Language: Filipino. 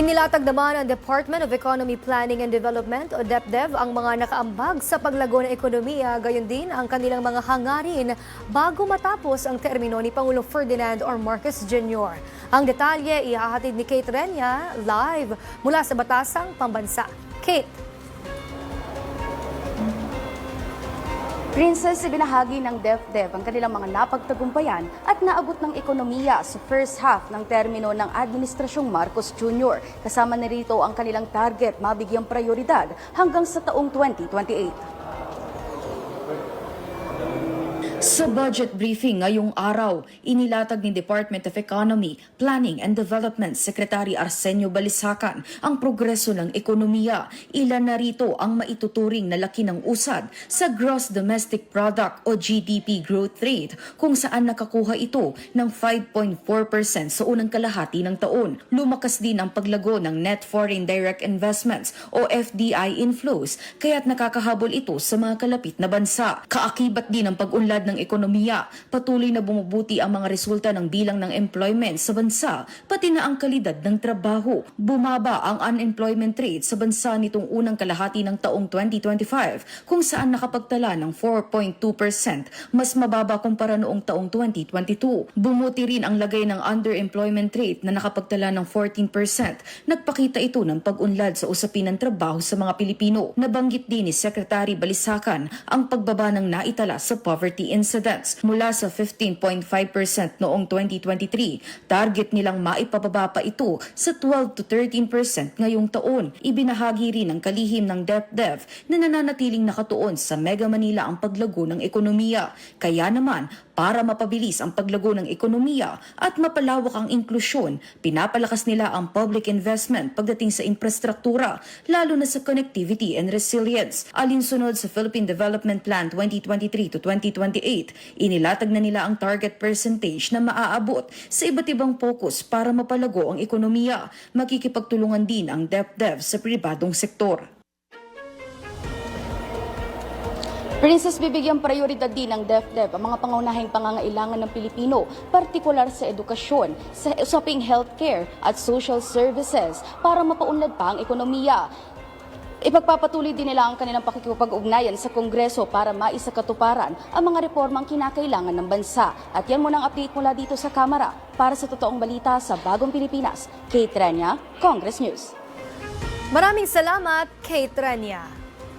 Inilatag naman ng Department of Economy Planning and Development o DepDev ang mga nakaambag sa paglago ng ekonomiya, gayon din ang kanilang mga hangarin bago matapos ang termino ni Pangulong Ferdinand or Marcos Jr. Ang detalye ihahatid ni Kate Renya live mula sa Batasang Pambansa. Kate, Princess, ibinahagi ng DepDev ang kanilang mga napagtagumpayan at naabot ng ekonomiya sa first half ng termino ng Administrasyong Marcos Jr. Kasama na rito ang kanilang target mabigyang prioridad hanggang sa taong 2028. Sa budget briefing ngayong araw, inilatag ni Department of Economy, Planning and Development Secretary Arsenio Balisacan ang progreso ng ekonomiya. Ilan na rito ang maituturing na laki ng usad sa Gross Domestic Product o GDP growth rate kung saan nakakuha ito ng 5.4% sa unang kalahati ng taon. Lumakas din ang paglago ng Net Foreign Direct Investments o FDI inflows kaya't nakakahabol ito sa mga kalapit na bansa. Kaakibat din ang pag-unlad ng ekonomiya. Patuloy na bumubuti ang mga resulta ng bilang ng employment sa bansa, pati na ang kalidad ng trabaho. Bumaba ang unemployment rate sa bansa nitong unang kalahati ng taong 2025 kung saan nakapagtala ng 4.2%, mas mababa kumpara noong taong 2022. Bumuti rin ang lagay ng underemployment rate na nakapagtala ng 14%. Nagpakita ito ng pag-unlad sa usapin ng trabaho sa mga Pilipino. Nabanggit din ni Secretary Balisacan ang pagbaba ng naitala sa poverty incidence mula sa 15.5% noong 2023. Target nilang maipababa pa ito sa 12 to 13% ngayong taon. Ibinahagi rin ng kalihim ng DepDev na nananatiling nakatuon sa Mega Manila ang paglago ng ekonomiya. Kaya naman, para mapabilis ang paglago ng ekonomiya at mapalawak ang inklusyon, pinapalakas nila ang public investment pagdating sa infrastruktura, lalo na sa connectivity and resilience. Alinsunod sa Philippine Development Plan 2023 to 2028, inilatag na nila ang target percentage na maaabot sa iba't ibang focus para mapalago ang ekonomiya. Makikipagtulungan din ang DepDev sa pribadong sektor. Princess, bibigyan prioridad din ng DepDev ang mga pangunahing pangangailangan ng Pilipino, partikular sa edukasyon, sa usaping healthcare at social services para mapaunlad pa ang ekonomiya. Ipagpapatuloy din nila ang kanilang pakikipag-ugnayan sa Kongreso para maisakatuparan ang mga reformang kinakailangan ng bansa. At yan muna ang update mula dito sa Kamara. Para sa totoong balita sa Bagong Pilipinas, Kate Rania, Congress News. maraming salamat Kate Renya.